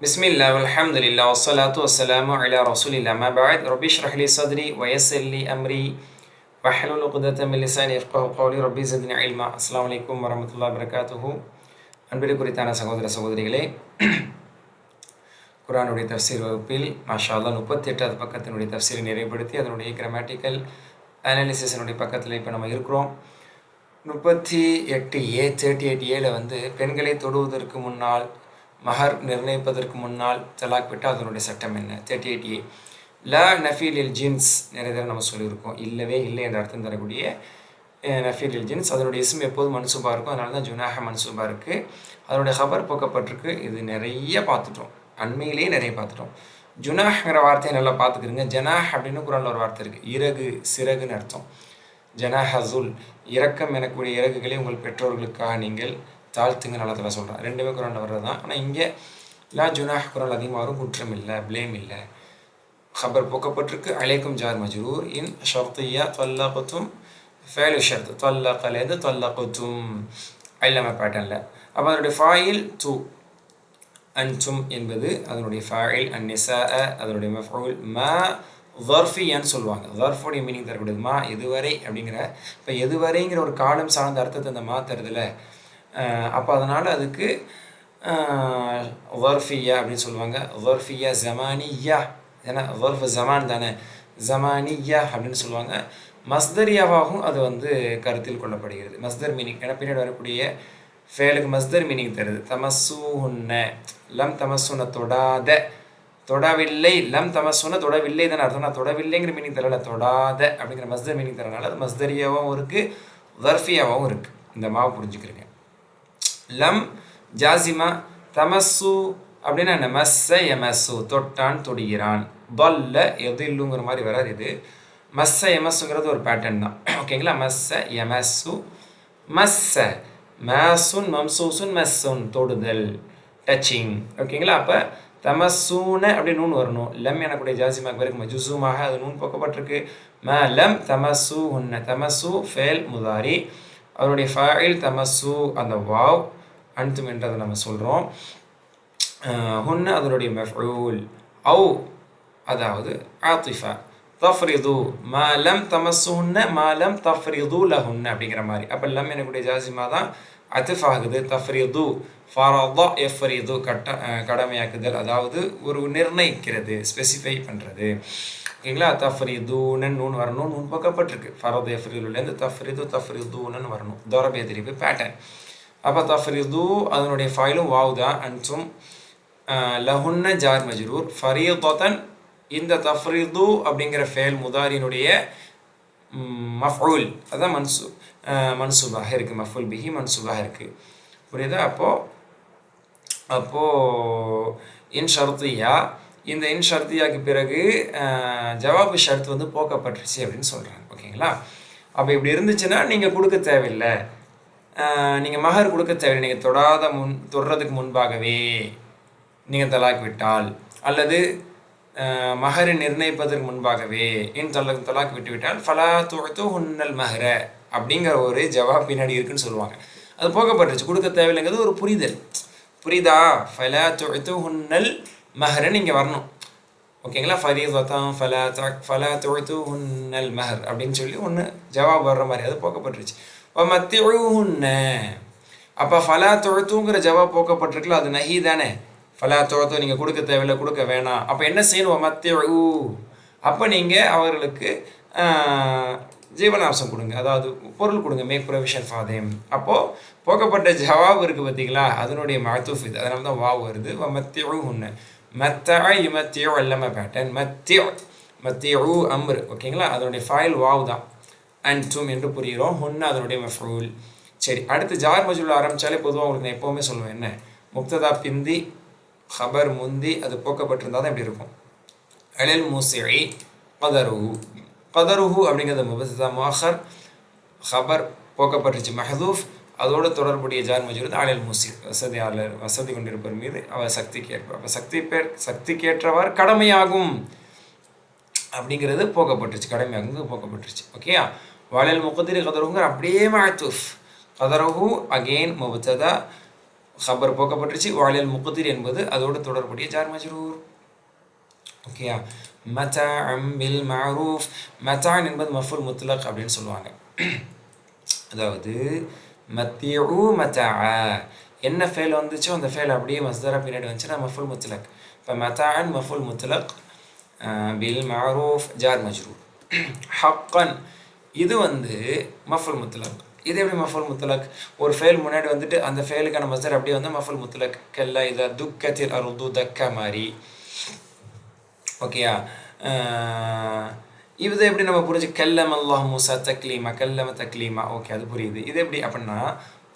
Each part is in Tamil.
பிஸ்மில்லா அலமதுல்லா வசலாத்து வசலாம் அலா ரசூலில்லா மபாத் ரபி ஷ்ரஹ்லி சத்ரி வயசல்லி அம்ரி வஹலுல் குதத்தம் லிசானி இஃப்கஹு கௌலி ரபி சத்னி இல்மா அஸ்லாம் வலைக்கும் வரமத்துல்லா வரகாத்துஹு அன்பில் குறித்தான சகோதர சகோதரிகளே குரானுடைய தஃசீர் வகுப்பில் மாஷால்லா முப்பத்தி எட்டாவது பக்கத்தினுடைய தஃசீரை நிறைவுபடுத்தி அதனுடைய கிராமட்டிக்கல் அனாலிசிஸனுடைய பக்கத்தில் இப்போ நம்ம இருக்கிறோம். முப்பத்தி எட்டு ஏ தேர்ட்டி எயிட் ஏல வந்து பெண்களை தொடுவதற்கு முன்னால் மஹர் நிர்ணயிப்பதற்கு முன்னால் தலாக் விட்டால் அதனுடைய சட்டம் என்ன? தேர்ட்டி எயிட் ஏ லா நஃபீலில் ஜின்ஸ் நிறைய தடவை நம்ம சொல்லியிருக்கோம். இல்லவே இல்லை என்ற அர்த்தம் தரக்கூடிய நஃபீலில் ஜின்ஸ். அதனுடைய இஸ்ம் எப்போதும் மன்சூபாக இருக்கும். அதனால தான் ஜுனாஹ மன்சூபாக இருக்குது அதனுடைய ஹபர் போக்கப்பட்டிருக்கு. இது நிறைய பார்த்துட்டோம். அண்மையிலேயே நிறைய பார்த்துட்டோம். ஜுனாஹ்ங்கிற வார்த்தையை நல்லா பார்த்துக்கிறீங்க ஜனாஹ் அப்படின்னு குரானில் ஒரு வார்த்தை இருக்குது இறகு சிறகுன்னு அர்த்தம். ஜனாஹசுல் இரக்கம் எனக்கூடிய இறகுகளை உங்கள் பெற்றோர்களுக்காக நீங்கள் தாழ்த்துங்க நல்லா சொல்கிறேன் ரெண்டுமே குரானில் வர்றது தான் ஆனால் இங்கே லா ஜுனாஹ் குரான் அதிகமாக வரும். குற்றம் இல்லை ப்ளேம் இல்லை. ஹபர் போக்கப்பட்டிருக்கு. அலைக்கும் ஜார் மஜ்ரூர். இன் ஷர்த்தியா தொல்லகத்தும் ஃபேலு ஷர்த். தொல்லா கொத்தும் இல்லாம பேட்டர்னில் அப்போ அதனுடைய ஃபாயில் தூ அன்சும் என்பது அதனுடைய ஃபாயில் அந்நிசா அதனுடைய மஃபூல் மா வர்ஃபியான்னு சொல்லுவாங்க. வர்ஃபுடைய மீனிங் தரக்கூடியது மா எதுவரை அப்படிங்கிற இப்போ எதுவரைங்கிற ஒரு காலம் சார்ந்த அர்த்தத்தை அந்த மா தருதுல அப்போ அதனால் அதுக்கு வர்ஃபியா அப்படின்னு சொல்லுவாங்க. வர்ஃபியா ஜமானியா ஏன்னா வர்ஃப் ஜமான் தானே. ஜமானியா அப்படின்னு சொல்லுவாங்க. மஸ்தரியாவாகவும் அது வந்து கருத்தில் கொள்ளப்படுகிறது. மஸ்தர் மீனிங் ஏன்னா பின்னாடி வரக்கூடிய ஃபேலுக்கு மஸ்தர் மீனிங் தருது. தமசூஹுன்ன. லம் தமசுன தொடாத. தொடவில்லை லம் தமசுன தொடவில்லை தானே அர்த்தம். நான் தொடவில்லைங்கிற மீனிங் தரல தொடாத அப்படிங்கிற மஸ்தர் மீனிங் தரனால அது மஸ்தரியாவும் இருக்குது வர்ஃபியாவும் இருக்குது இந்த மாவு புரிஞ்சுக்கிறீங்க. லம் ஜாசிமா தமசு அப்படின்னா என்ன? மஸ்ஸ எமசு தொட்டான் தொடுகிறான். பல்ல எது இல்லுங்கிற மாதிரி வராது இது. மஸ்ஸ எமஸுங்கிறது ஒரு பேட்டர்ன் தான். ஓகேங்களா மஸ்ஸ எமசு மஸ்ஸ. மேசுன் மம்சூசுன் மெஸ்ஸுன். தொடுதல். டச்சிங் ஓகேங்களா அப்போ தமசூன அப்படின்னு நூன் வரணும். லம் எனக்குடைய ஜாசிமாக பிறகு மஜுசுமாக அது நூன் போக்கப்பட்டிருக்கு. ம லம் தமசு உன்ன. தமசு ஃபேல் முதாரி. அவருடைய ஃபைல் தமசு அந்த வாவ். அன்தும் என்றதை நம்ம சொல்கிறோம் ஹுன்ன அதனுடைய மெஃபூல் அவு அதாவது ஆத்திஃபா. தஃப்ரிது மாலம் தமசுன்ன மாலம் தஃப்ரிது லஹுன்ன அப்படிங்கிற மாதிரி. அப்போ லம் எனக்குடைய ஜாசிமா தான் அத்திஃப் ஆகுது தஃப்ரிது ஃபாரதா எஃப்ரிது கட்ட கடமையாக்குதல் அதாவது ஒரு நிர்ணயிக்கிறது ஸ்பெசிஃபை பண்ணுறது ஓகேங்களா? தஃப்ரிதூனன் நூன் வரணும் நூன் பக்கப்பட்டிருக்கு. ஃபரத் எஃப்ரிதுலேருந்து தஃப்ரிது தஃப்ரிதூனன் வரணும். தோரபே திரிப்பு பேட்டர்ன் அப்போ தஃப்ரிது அதனுடைய ஃபைலும் வாவுதா தான் அன்சும் லஹுன்ன ஜார் மஜ்ரூர். ஃபரீதன் இந்த தஃப்ரிது அப்படிங்கிற ஃபேல் முதாரினுடைய மஃபூல் அதான் மன்சூ மன்சூபாக இருக்குது மஃபுல் பிஹி மன்சூபாக இருக்குது புரியுதா? அப்போது அப்போது இன் ஷர்த்தியா இந்த இன் ஷர்த்தியாக்கு பிறகு ஜவாபு ஷர்த் வந்து போக்கப்பட்டுருச்சு அப்படின்னு சொல்கிறாங்க ஓகேங்களா? அப்போ இப்படி இருந்துச்சுன்னா நீங்கள் கொடுக்க தேவையில்லை. நீங்கள் மகர் கொடுக்க தேவையில்லை. நீங்கள் தொடாத முன் தொடுறதுக்கு முன்பாகவே நீங்கள் தலாக் விட்டால். அல்லது மகரை நிர்ணயிப்பதற்கு முன்பாகவே என் தலாக் தலாக் விட்டு விட்டால் ஃபலா தொழுத்து ஹுன்னல் மஹர அப்படிங்கிற ஒரு ஜவாப் பின்னாடி இருக்குன்னு சொல்லுவாங்க. அது போகப்பட்டுருச்சு கொடுக்க தேவையில்லைங்கிறது ஒரு புரிதல். புரியுதா ஃபலா துவத்து ஹுன்னல் மஹரை நீங்கள் வரணும். ஓகேங்களா? ஃபரீதத்தான் ஃபலா ஃபலா தொழுத்து ஹுன்னல் மஹர் அப்படின்னு சொல்லி ஒன்று ஜவாப் வர்ற மாதிரி அது போகப்பட்டுருச்சு மத்தி அப்போ ஃபலா தொழுத்துங்கிற ஜவாப் போக்கப்பட்டிருக்குல்ல அது நஹி தானே? ஃபலா தொழுத்து நீங்கள் கொடுக்க தேவையில்லை கொடுக்க வேணாம். அப்போ என்ன செய்யணும்? மத்தி அப்போ நீங்கள் அவர்களுக்கு ஜீவனாம்சம் கொடுங்க. அதாவது பொருள் கொடுங்க மேக் ப்ரொவிஷன் ஃபாதேம். அப்போது போக்கப்பட்ட ஜவாப் இருக்குது பார்த்தீங்களா? அதனுடைய மாத்தூஃப் இது. அதனால தான் வாவ் வருது. மத்தியு ஒன்று மத்தா இமத்தியோ எல்லாமே பேட்டன் மத்தியோ மத்தியு அம்ரு. ஓகேங்களா? அதனுடைய ஃபைல் வாவ் தான். அண்ட் தும் என்று புரிகிறோம். ஹுன்ன அதனுடைய மஃபூல். சரி அடுத்து ஜார் மஜூல் ஆரம்பித்தாலே பொதுவாக உங்களுக்கு நான் எப்போவுமே சொல்லுவேன் என்ன? முக்ததா பிந்தி ஹபர் முந்தி அது போக்கப்பட்டிருந்தால் தான் இப்படி இருக்கும். அலில் மூசிஐ கதருஹு. கதருஹு அப்படிங்கிறது முபத்ததா மாஹர் ஹபர் போக்கப்பட்டுச்சு மஹதூஃப். அதோடு தொடர்புடைய ஜார் மஜூர் அலில் மூசி வசதியாளர் வசதி கொண்டிருப்பவர் மீது அவர் சக்திக்கு ஏற்ப அப்போ சக்தி பேர் சக்திக்கேற்றவர் கடமையாகும். அப்படிங்கிறது போக்கப்பட்டுருச்சு கடமையாகும் போக்கப்பட்டுருச்சு ஓகேயா? வாழல் முகத்திரி கதருங்கிற அப்படியே மாத்தூஃப் கதரஹு அகெயின் முபத்ததா ஹபர் போக்கப்பட்டுருச்சு. வாலியல் முக்குதிர் என்பது அதோடு தொடர்புடைய ஜார் மஜ்ரூர். ஓகேயா? மத்தாம் பில் மாரூஃப். மச்சான் என்பது மஃபுல் முத்லக் அப்படின்னு சொல்லுவாங்க. அதாவது மத்தியூ மத்தா என்ன ஃபேல் வந்துச்சோ அந்த ஃபேல் அப்படியே மஸ்தரா பின்னாடி வந்துச்சுன்னா மஃபுல் முத்லக் இப்போ மத்தான் மஃபுல் முத்லக் பில் மாரூஃப் ஜார் மஜ்ரூர். ஹக்கன். இது வந்து மஃபுல் முத்தலாக். இது எப்படி மஃபுல் முத்தலக்? ஒரு ஃபெயில் முன்னாடி வந்துட்டு அந்த ஃபெயிலுக்கான மசர் அப்படியே வந்து மஃபுல் முத்தலக். கெல்ல இதை துக்கத்தில் அருது தக்க மாதிரி ஓகேயா? இது எப்படி நம்ம புரிஞ்சு கல்லம் அல்லாஹ் மூசா தக்லீமா கல்லம தக்லீமா. ஓகே அது புரியுது. இது எப்படி அப்படின்னா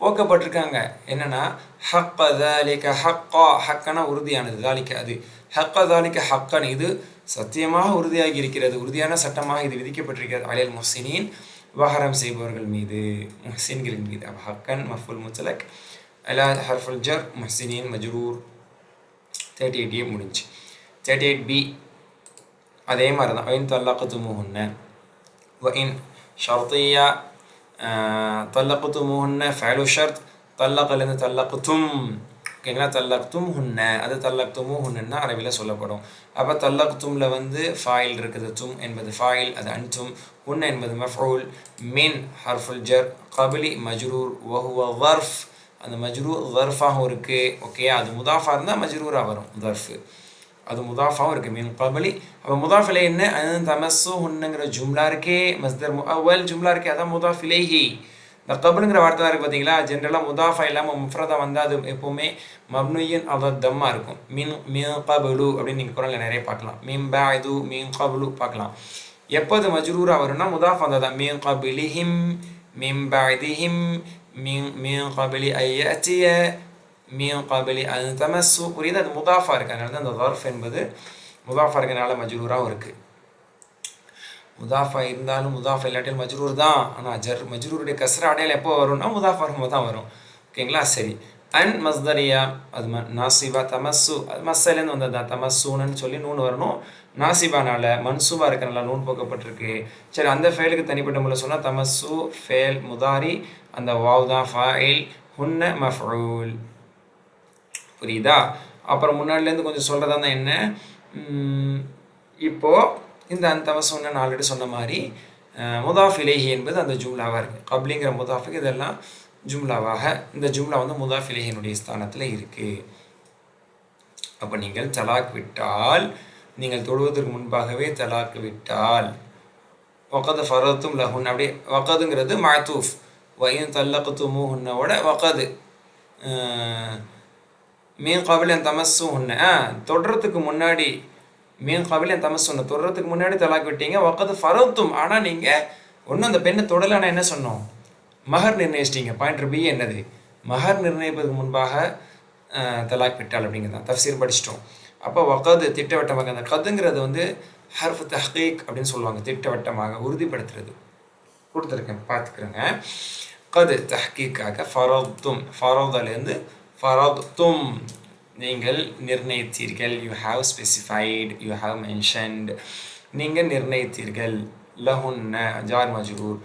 போக்கப்பட்டிருக்காங்க. என்னன்னா ஹக்க தாலிக்க ஹக்கா. ஹக்கனா உறுதியானது. தாலிக்க அது. ஹக்க தாலிக்க ஹக்கன். இது சத்தியமாக உறுதியாகி இருக்கிறது. உறுதியான சட்டமாக இது விதிக்கப்பட்டிருக்கிறது. அலியல் முஹ்சினின் விவகாரம் செய்பவர்கள் மீது. முஹ்சின்களின் மீது. அப் ஹக்கன் மஃபுல் முத்தலக் அலா ஹர்ஃபுல் ஜர் முஹ்சினின் மஜ்ரூர். தேர்ட்டி எயிட் ஏ முடிஞ்சு. தேர்ட்டி எயிட் பி அதே மாதிரி தான் ஒயின் தல்லக்குத்துமுஹுன்ன ஒயின் ஷர்த்தியா தல்லக்குத்துமுஹுன்ன ஃபேலு ஷர்த் தல்லக்கிலேருந்து தல்லக்குத்தும் ஓகேங்களா தல்லக்தும் ஹுன்ன அது தல்லக்துமு ஹுன்னு அரபியில் சொல்லப்படும். அப்போ தல்லக்தும்ல வந்து ஃபாயில் இருக்குது தும் என்பது ஃபாயில் அது அன்தும் ஹுன்ன என்பது மஃபூல் மின் ஹர்ஃபுல் ஜர் கபிலி மஜ்ரூர் வஹுவ வர்ஃப் அந்த மஜ்ரூர் வர்ஃபாகவும் இருக்குது ஓகே அது முதாஃபா இருந்தால் மஜ்ரூராக வரும் வர்ஃபு. அது முதாஃபாவும் இருக்குது மீன் கபலி. அப்போ முதாஃபிலே என்ன? அது தமஸு ஹுன்னுங்கிற ஜும்லா இருக்கே மஸ்தர் அவல் ஜும்லா இருக்கே அதான் முதாஃபிலேஹி. இந்த கபுலுங்கிற வார்த்தை தான் இருக்குது பார்த்தீங்களா ஜென்ரலாக முதாஃபா இல்லாமல் முஃப்ரதா வந்தால் அது எப்போவுமே மப்னுயின் அவர் தம்மாக இருக்கும். மீன் மீன் கபுலு அப்படின்னு நீங்கள் குரலில் நிறைய பார்க்கலாம். மீன் பே இது மீன் கபுலு பார்க்கலாம். எப்போது மஜ்ரூராக வரும்னா முதாஃபா வந்தால் தான் மீன் கபிலிஹிம் மீன் பாதிஹிம் மீன் மீன் கபிலி ஐயத்திய மீன் கபிலி அது தமசு புரியுது? அது முதாஃபா இருக்கு அதனால தான் அந்த தர்ஃப் என்பது முதாஃபா இருக்கிறனால மஜ்ரூராகவும் இருக்குது முதாஃபா இருந்தாலும் முதாஃபா இல்லாட்டியும் மஜ்ரூர் தான். ஆனால் ஜர் மஜ்ரூருடைய கசர அடையாளம் எப்போ வரும்னா முதாஃபா இருக்கும்போது தான் வரும். ஓகேங்களா சரி. அன் மஸ்தரியா அது ம நாசிபா தமசு அது மஸ்ஸலேருந்து வந்தது தான். தமசூன்னு சொல்லி நூன் வரணும். நாசிபானால மன்சூபா இருக்கிறனால நூன் போக்கப்பட்டிருக்கு. சரி அந்த ஃபெயிலுக்கு தனிப்பட்ட முறையில் சொன்னால் தமசு ஃபேல் முதாரி அந்த வாவ் தான் ஃபாயில் ஹுன்ன மஃபூல் புரியுதா? அப்புறம் முன்னாடிலேருந்து கொஞ்சம் சொல்கிறதா தான் என்ன? இப்போது இந்த அந்தவசம் நான் ஆல்ரெடி சொன்ன மாதிரி முதாஃப் இலேஹி என்பது அந்த ஜும்லாவாக இருக்குது கப்லிங்கிற முதாஃபுக்கு இதெல்லாம் ஜும்லாவாக இந்த ஜும்லா வந்து முதாஃப் இலேஹினுடைய ஸ்தானத்தில் இருக்குது அப்போ நீங்கள் தலாக் விட்டால் நீங்கள் தொழுவதற்கு முன்பாகவே தலாக் விட்டால் வக்கது ஃபரத்தும் லஹுன் அப்படி வக்கதுங்கிறது மாத்தூஃப். வயின் தல்லக்குத்துமுஹுன்னோட வக்கது மீன் கபிலன் தமசு உன்ன தொடுறதுக்கு முன்னாடி மீன் கபிலன் தமஸ் சொன்ன தொடுறதுக்கு முன்னாடி தலாக் விட்டீங்க வக்கது ஃபரத்தும். ஆனால் நீங்கள் ஒன்றும் அந்த பெண்ணை தொடலைன்னா என்ன சொன்னோம்? மகர் நிர்ணயிச்சிட்டீங்க. பாயிண்ட் பி என்னது? மகர் நிர்ணயிப்பதற்கு முன்பாக தலாக் விட்டால் அப்படிங்கிறது தஃசீர் படிச்சிட்டோம். அப்போ ஒக்கது திட்டவட்டமாக அந்த கதுங்கிறது வந்து ஹர்ஃப் தஹீக் அப்படின்னு சொல்லுவாங்க. திட்டவட்டமாக உறுதிப்படுத்துறது. கொடுத்துருக்கேன். பார்த்துக்கிறேங்க. கது தஹ்கீக்காக ஃபரோத்தும். ஃபரோதாலேருந்து ஃபரோத்தும். நீங்கள் நிர்ணயித்தீர்கள். You have specified you have mentioned நீங்கள் நிர்ணயித்தீர்கள். லஹுன்ன ஜார் மஜ்ரூர்.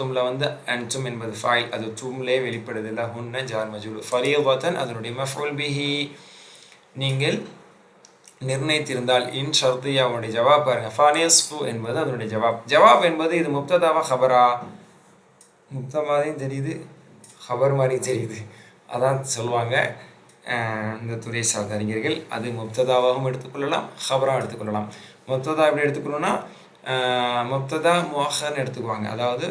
தும்ல வந்து அன்சும் என்பது ஃபைல் அது தும்லே வெளிப்படுது. லஹுன்ன ஜார் மஜ்ரூர். ஃபரீவத்தன் அதனுடைய மஃபுல் பிஹி. நீங்கள் நிர்ணயித்திருந்தால் இன் ஷர்தியாவுடைய ஜவாப் பாருங்க. ஃபானேஸ்ஃபு என்பது அதனுடைய ஜவாப். ஜவாப் என்பது இது முப்ததாவா ஹபரா. முப்த மாதிரியும் தெரியுது ஹபர் மாதிரியும் தெரியுது. அதான் சொல்லுவாங்க. இந்த துறை சார்ந்த அறிஞர்கள் அது முப்ததாவாகவும் எடுத்துக்கொள்ளலாம் ஹபராக எடுத்துக்கொள்ளலாம். முப்ததா எப்படி எடுத்துக்கணும்னா முப்ததா முஹர்னு எடுத்துக்குவாங்க. அதாவது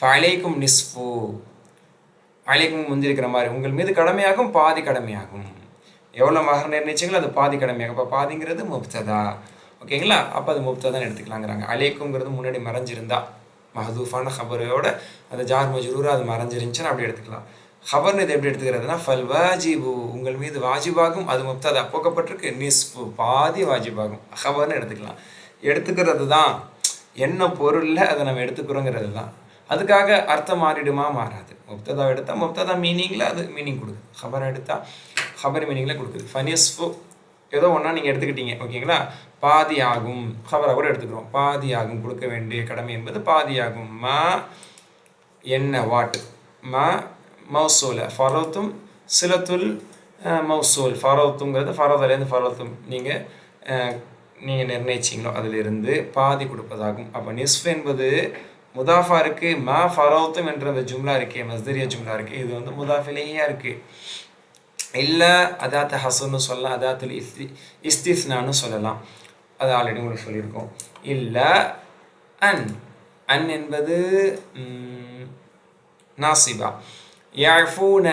ஃபலைக்கும் நிஸ்ஃபு ஃபலைக்கும் முந்திருக்கிற மாதிரி உங்கள் மீது கடமையாகும் பாதி கடமையாகும். எவ்வளோ மகர் நிர்ணயிச்சிங்களோ அது பாதி கடமையாகும். இப்போ பாதிங்கிறது முப்ததா. ஓகேங்களா? அப்போ அது முப்ததான் எடுத்துக்கலாங்கிறாங்க. அலைக்குங்கிறது முன்னாடி மறைஞ்சிருந்தா மஹதூஃபான ஹபரோட அந்த ஜார் மஜ்ரூர் அது மறைஞ்சிருந்துச்சுன்னா அப்படி எடுத்துக்கலாம். ஹபர்னு இது எப்படி எடுத்துக்கிறதுனா ஃபல் வாஜிபு உங்கள் மீது வாஜிபாகும் அது மொத்தம் அது அப்போக்கப்பட்டிருக்கு நிஸ்பு பாதி வாஜிபாகும். ஹபர்னு எடுத்துக்கலாம். எடுத்துக்கிறது தான் என்ன பொருளில் அதை நம்ம எடுத்துக்கிறோங்கிறது தான் அதுக்காக அர்த்தம் மாறிடுமா? மாறாது. முப்ததா எடுத்தால் முப்ததா மீனிங்கில் அது மீனிங் கொடுக்குது. ஹபர் எடுத்தால் ஹபர் மீனிங்கில் கொடுக்குது. ஃபனிஸ்ஃபு ஏதோ ஒன்றா நீங்கள் எடுத்துக்கிட்டீங்க ஓகேங்களா? பாதி ஆகும் ஹபராக கூட எடுத்துக்கிறோம். பாதி ஆகும் கொடுக்க வேண்டிய கடமை என்பது பாதி ஆகும் மா என்ன வாட் மா மௌசூல ஃபரோத்தும் சிலத்துல் மௌசூல். ஃபரோத்துங்கிறது ஃபரோதிலேருந்து ஃபரோத்தும் நீங்கள் நீங்கள் நிர்ணயிச்சிங்களோ அதிலிருந்து பாதி கொடுப்பதாகும். அப்போ நிஸ்ஃப் என்பது முதாஃபா இருக்குது மா ஃபரோத்தும் என்ற அந்த ஜும்லா இருக்கே மஸ்தரிய ஜும்லா இருக்குது இது வந்து முதாஃபிலேயே இருக்குது இல்லை அதாத்து ஹசன்னு சொல்லலாம் அதாத்து இஸ்தி இஸ்திஸ்னான்னு சொல்லலாம். அது ஆல்ரெடி உங்களுக்கு சொல்லியிருக்கோம். இல்லை அன் அன் என்பது நாசிபா. யாஃபூன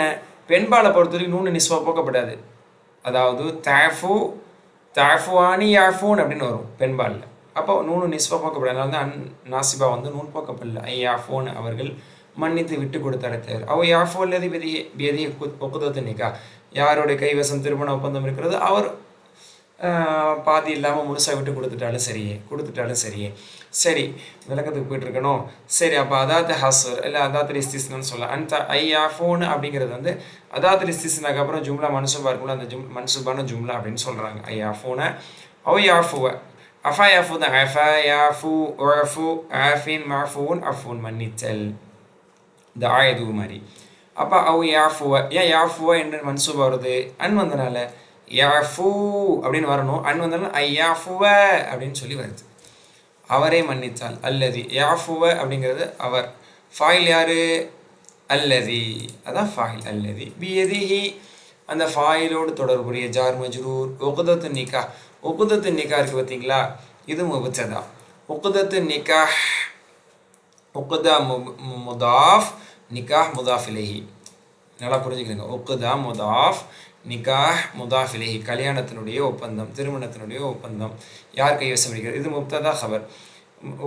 பெண்பாலை பொறுத்த வரைக்கும் நூனு நிஸ்வா போக்கப்படாது. அதாவது தாஃபு தாஃபுவானி யாஃபூன் அப்படின்னு வரும் பெண்பாலில். அப்போ நூனு நிஸ்வா போக்கப்படாது அதனால தான் அன் நாசிபா வந்து நூன் போக்கப்படல. ஐ அவர்கள் மன்னித்து விட்டு கொடுத்தார அவ யாஃபோ அல்லது பெரிய பெதிய ஒக்குதத்து நிக்கா யாருடைய கைவசம் திருமண ஒப்பந்தம் இருக்கிறது அவர் பாதி இல்லாமல் முழுசாக விட்டு கொடுத்துட்டாலும் சரியே கொடுத்துட்டாலும் சரியே. சரி விளக்கத்துக்கு போயிட்டு இருக்கணும் சரி அப்போ அதாத்த ஹசர் இல்லை அதாத்து இஸ்திஸ்னு சொல்லலாம் அந்த ஐயா ஃபோனு அப்படிங்கிறது வந்து அதாத்த இஸ்திஸ்னாக்கு அப்புறம் ஜும்லா மன்சூபா இருக்கும்ல அந்த ஜும் மன்சூபான ஜும்லா அப்படின்னு சொல்கிறாங்க ஐயா ஃபோனை ஓ யாஃபுவ. அஃபா யாஃபு தான். அஃபா யாஃபு ஒஃபு ஆஃபின் மாஃபூன் அஃபூன் மன்னித்தல். இந்த ஆயுது மாதிரி அப்போ அவ யாஃபுவ. ஏன் யாஃபுவ என்று மன்சூப் வருது? அன் வந்தனால யாஃபு அப்படின்னு வரணும். அன் வந்தனால ஐ யாஃபுவ அப்படின்னு சொல்லி வருது. அவரே மன்னித்தால். அல்லதி. யாஃபுவ அப்படிங்கிறது அவர். ஃபாயில் யாரு? அல்லதி. அதான் ஃபாயில் அல்லதி. பியதிஹி அந்த ஃபாயிலோடு தொடர்புடைய ஜார் மஜ்ரூர் உகுதத்து நிக்கா உகுதத்து நிக்கா இருக்கு பார்த்தீங்களா? இது முபத்ததா. உகுதத்து நிக்கா உக்குதா முதாஃப் நிக்காஹ் முதாஃப் நல்லா புரிஞ்சுக்கிறீங்க உக்குதா முதாஃப் நிக்காஹ் முதாஃபிலேஹி கல்யாணத்தினுடைய ஒப்பந்தம் திருமணத்தினுடைய ஒப்பந்தம். யார் கைவசம் இருக்கிறது? இது முப்ததா ஹபர்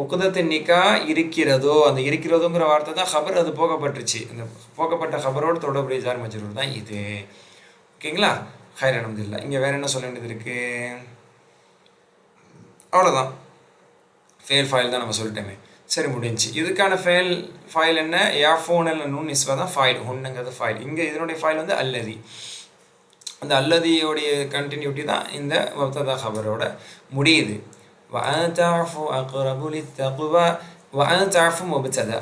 உக்குதத்தின் நிக்கா இருக்கிறதோ அந்த இருக்கிறதோங்கிற வார்த்தை தான் ஹபர் அது போகப்பட்டுருச்சு அந்த போகப்பட்ட ஹபரோடு தொடர்புடைய ஜார் மஜரூர் தான் இது. ஓகேங்களா? ஹைர் அனமதுல்லா இங்கே வேறு என்ன சொல்ல வேண்டியது இருக்குது அவ்வளோதான் ஃபெயில் ஃபைல் தான் நம்ம சொல்லிட்டோமே. சரி முடிஞ்சு. இதுக்கான ஃபைல் ஃபைல் என்ன? யா ஃபோன் இல்லை நூன் நிஸ்வா தான் ஃபைல் ஒன்றுங்கிறது ஃபைல் இங்கே இதனுடைய ஃபைல் வந்து அல்லதி. அந்த அல்லதியோடைய கண்டினியூட்டி தான் இந்த வப்ததா ஹபரோட முடியுது. வஅன்தாஃபு அக்ரபு லித்தக்வா வஅன்தாஃபு முபத்ததா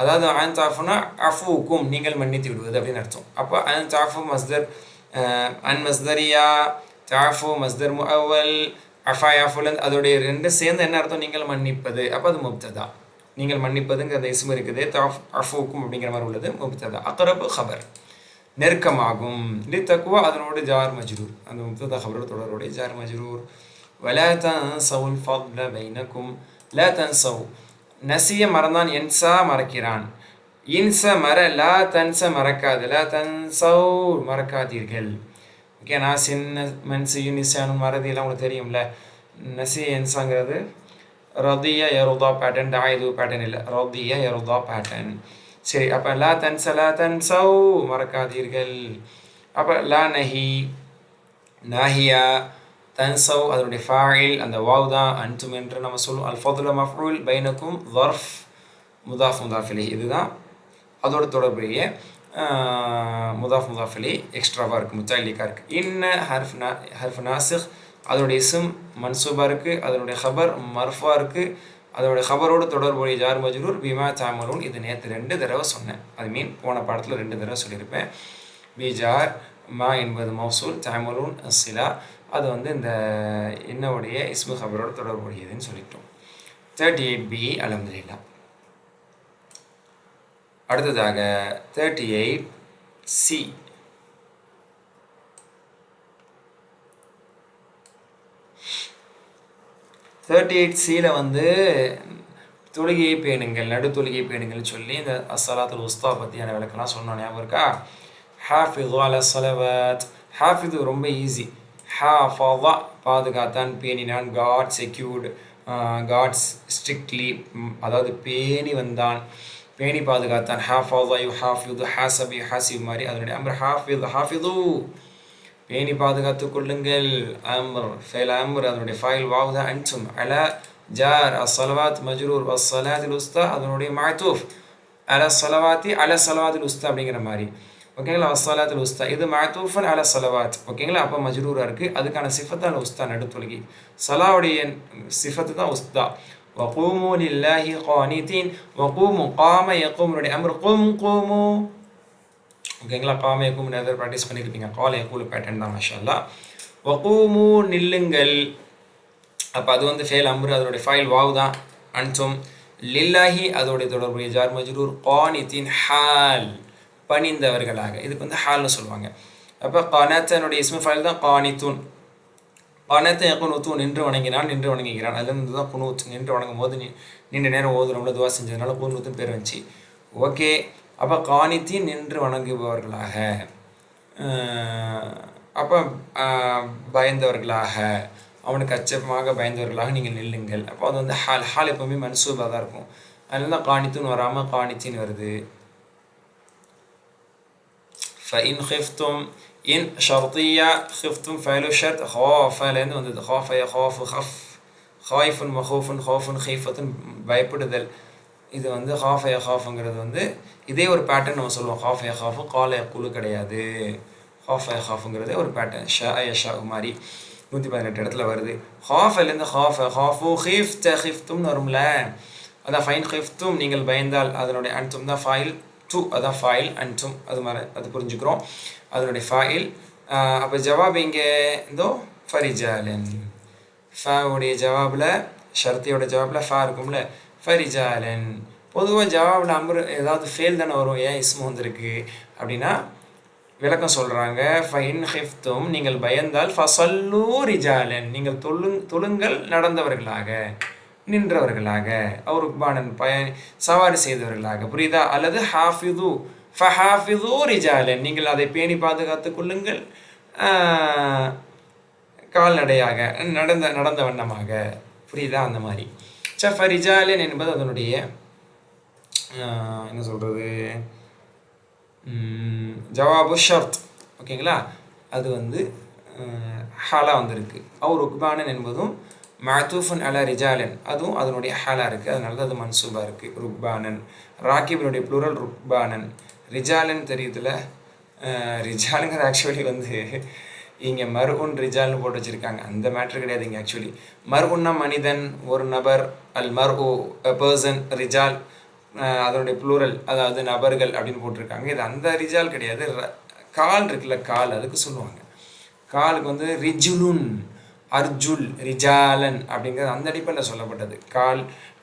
அதாவது அன்தாஃபுனா அஃபுக்கும் நீங்கள் மன்னித்து விடுவது அப்படின்னு அர்த்தம். அப்போ அன்தாஃபு மஸ்தர் அன் மஸ்தரியா தாஃபு மஸ்தர் முஅவல் அஃபா யாஃபுலன் அதோடைய ரெண்டு சேர்ந்து என்ன அர்த்தம்? நீங்கள் மன்னிப்பது. அப்போ அது முப்ததா. நீங்கள் மன்னிப்பதுங்கிற அந்த இருக்குது தாஃப் அஃபுக்கும் அப்படிங்கிற மாதிரி உள்ளது முப்ததா. அக்ரபு ஹபர் நெருக்கமாகும். லி தக்குவா அதனோடு ஜார் மஜ்ரூர் அந்த முப்ததா ஹபரோட தொடரோடைய ஜார் மஜ்ரூர் வலா தன்சவுல் ஃபத்ல பைனக்கும் லா தன்சவு நசிய மறந்தான் என்சா மறக்கிறான். இன்ச மர லா தன்ச மறக்காது. லே தன் சௌ மறக்காதீர்கள். ஓகே நான் சின்ன மன்சியும் நிசானும் மறதியெல்லாம் உங்களுக்கு தெரியும்ல. நசிய என்சாங்கிறது ரதிய யருதா பேட்டர்ன் டாயுது பேட்டன் இல்லை. ரதிய யருதா பேட்டர்ன் சரி அப்போ லா தன்ச லா தன்சௌ மறக்காதீர்கள். அப்போ லா நஹி நாஹியா தன்சவ் அதனுடைய ஃபாயில் அந்த வாவ் தான் அன்சும் என்று நம்ம சொல்லுவோம். அல் ஃபதுல மஃபூல் பைனக்கும் வர்ஃப் முதாஃப் முதாஃபிலி. இதுதான் அதோட தொடர்புடைய முதாஃப் முதாஃபிலி. எக்ஸ்ட்ராவாக இருக்குது முத்தாலிக்காக இருக்குது இன்ன ஹர்ஃப் நா ஹர்ஃப் நாசிக் அதனுடைய இசும் மன்சூபா இருக்குது அதனுடைய ஹபர் மர்ஃபாக இருக்குது அதோட ஹபரோடு தொடர்புடைய ஜார் மஜ்ரூர் பிமா தாமலூன். இது நேற்று ரெண்டு தடவை சொன்னேன். அது மீன் போன பாடத்தில் ரெண்டு தடவை சொல்லியிருப்பேன். பிஜார் மா என்பது மௌசூல் தாமலூன் சிலா. அது வந்து இந்த என்னுடைய இஸ்மு ஹபரோடு தொடர்புடையதுன்னு சொல்லிட்டோம். தேர்ட்டி எயிட் பி அலமதுல்லா அடுத்ததாக thirty eight C thirty eight சியில் வந்து தொழுகையை பேணுங்கள் நடு தொழுகையை பேணுங்கள்னு சொல்லி இந்த அஸ்ஸலாத்துல் உஸ்தா பற்றியான விளக்கெல்லாம் சொன்னோம். ஞாபகம் இருக்கா? ஹாஃபிது அல சலவத் ஹாஃபிது ரொம்ப ஈஸி ஹாஃபா பாதுகாத்தான் பேணினான் காட் செக்யூர்டு காட்ஸ் ஸ்ட்ரிக்ட்லி அதாவது பேணி வந்தான். பேணி பாதுகாத்தான். ஹாஃபா யூ ஹாஃபிது ஹாசபி ஹாசிவ் மாதிரி அதனுடைய அம்ர் ஹாஃபிது ஹாஃபிது. பேணி பாதுகாத்துக் கொள்ளுங்கள் அம்ர் ஃபெயில் அம்ர் அதனுடைய ஃபைல் வாவுத அன்சும் அல ஜார் அஸ்ஸலவாத் மஜ்ரூர் அஸ்ஸலாத்தில் உஸ்தா அதனுடைய மாத்தூஃப் அல சலவாத்தி அல சலவாத்தில் உஸ்தா அப்படிங்கிற மாதிரி ஓகேங்களா அஸ்ஸலாத்தில் உஸ்தா இது மாத்தூஃபன் அல சலவாத் ஓகேங்களா அப்போ மஜ்ரூராக இருக்குது அதுக்கான சிஃபத்து அந்த உஸ்தா நடுத்தொழுகி சலாவுடைய சிஃபத்து தான் உஸ்தா وقوموا لله قانتين وقوموا قام يقوم அம்ர் قوم قوموا ஓகேங்களா காம எக்கும் நிறைய ப்ராக்டிஸ் பண்ணியிருப்பீங்க கால எக்கூலு பேட்டர்ன் தான் மஷாலா வகூமு நில்லுங்கள். அப்போ அது வந்து ஃபெயில் அம்ரு அதனுடைய ஃபைல் வாவ் தான். அன்சும். லில்லாஹி அதோடைய தொடர்புடைய ஜார் மஜ்ரூர் கானித்தின் ஹால். பணிந்தவர்களாக. இதுக்கு வந்து ஹால்னு சொல்லுவாங்க. அப்போ கானத்தனுடைய இஸ்மு ஃபைல் தான் கானித்துன். கானத்தை குனூத்து நின்று வணங்கினான் நின்று வணங்குகிறான் அதுலேருந்து தான் குணூத்து நின்று வணங்கும் போது நீ நீண்ட நேரம் ஓதுறோம்ல துவா செஞ்சதுனால குனூத்துன்னு பேர் வந்துச்சு. ஓகே அப்போ காணித்தீன் நின்று வணங்குபவர்களாக அப்போ பயந்தவர்களாக அவனுக்கு அச்சமாக பயந்தவர்களாக நீங்கள் நில்லுங்கள். அப்போ அது வந்து ஹால் ஹால் எப்போவுமே மன்சூபாக தான் இருக்கும். அதனால தான் காணித்துன்னு வராமல் காணித்தின்னு வருது. ஃபைன் ஹிஃப்தும் இன் ஷர்த்தியா ஹிஃப்தும் ஃபைலு ஷர்த் ஹோஃபலேருந்து வந்தது ஹோஃபய ஹோஃபு ஹஃப் ஹாய்ஃபுன் மஹூஃபுன் ஹோஃபுன் ஹீஃபத்துன் பயப்படுதல். இது வந்து ஹாஃப் ஏ ஹாஃப்ங்கிறது வந்து இதே ஒரு பேட்டர்ன் நம்ம சொல்லுவோம். ஹாஃப் ஏ ஹாஃபும் கால் ஏ குழு கிடையாது. ஹாஃப் ஏ ஹாஃபுங்கிறதே ஒரு பேட்டர்ன் ஷா ஏ ஷா மாதிரி நூற்றி பதினெட்டு இடத்துல வருது. ஹாஃப்லேருந்து ஹாஃப் ஹாஃபு ஹிஃப்த் ஹிஃப்த்தும்னு வரும்ல. அதான் ஃபைன் ஹிஃப்த்தும் நீங்கள் பயந்தால் அதனுடைய அன்தும் தான் ஃபைல் டு அதான் ஃபைல் அன்தும். அது மாதிரி அது புரிஞ்சுக்கிறோம். அதனுடைய ஃபைல் அப்போ ஜவாப் இங்கே இந்தோ ஃபரிஜாலன். ஃபேவுடைய ஜவாபில் ஷர்த்தியோட ஜவாபில் ஃபா இருக்கும்ல. ஃபரிஜாலன். பொதுவாக ஜவாபில் அம்பர் ஏதாவது ஃபெயில் தானே வரும். ஏன் இஸ்மு வந்திருக்கு? அப்படின்னா விளக்கம் சொல்கிறாங்க ஃபைன் ஹிஃப்தும் நீங்கள் பயந்தால் ஃபசல்லூ ரிஜாலன். நீங்கள் தொழுங் தொழுங்கள் நடந்தவர்களாக நின்றவர்களாக. அவர் உக்பானன் பய சவாரி செய்தவர்களாக. புரியுதா? அல்லது ஹாஃபிது ஃபஹாஃபிது ரிஜாலன். நீங்கள் அதை பேணி பாதுகாத்து கொள்ளுங்கள். கால்நடையாக நடந்த நடந்த வண்ணமாக. புரியுதா? அந்த மாதிரி. சஃபரிஜாலியன் என்பது அதனுடைய என்ன சொல்கிறது ஜவாபு ஷர்த். ஓகேங்களா? அது வந்து ஹாலா வந்திருக்கு. அவு ருக்பானன் என்பதும் மாத்தூஃபன் அலா ரிஜாலன் அதுவும் அதனுடைய ஹாலா இருக்குது அதனால தான் அது மன்சூபாக இருக்குது ருக்பானன் ராக்கிபினுடைய ப்ளூரல் ருக்பானன் ரிஜாலன் தெரியுதுல? ரிஜாலுங்கிறது ஆக்சுவலி வந்து இங்கே மறு உன் ரிஜால்னு போட்டு வச்சுருக்காங்க. அந்த மேட்ரு கிடையாது இங்கே ஆக்சுவலி மறு உன்னா மனிதன் ஒரு நபர் அல் மர் ஓ பர்சன் ரிஜால் அதனுடைய ப்ளூரல் அதாவது நபர்கள் அப்படின்னு போட்டிருக்காங்க. இது அந்த ரிஜால் கிடையாது. கால் இருக்குல்ல கால் அதுக்கு சொல்லுவாங்க. காலுக்கு வந்து ரிஜுலுன் அர்ஜுல் ரிஜாலன் அப்படிங்கிறது அந்த அடிப்படையில் சொல்லப்பட்டது. கால்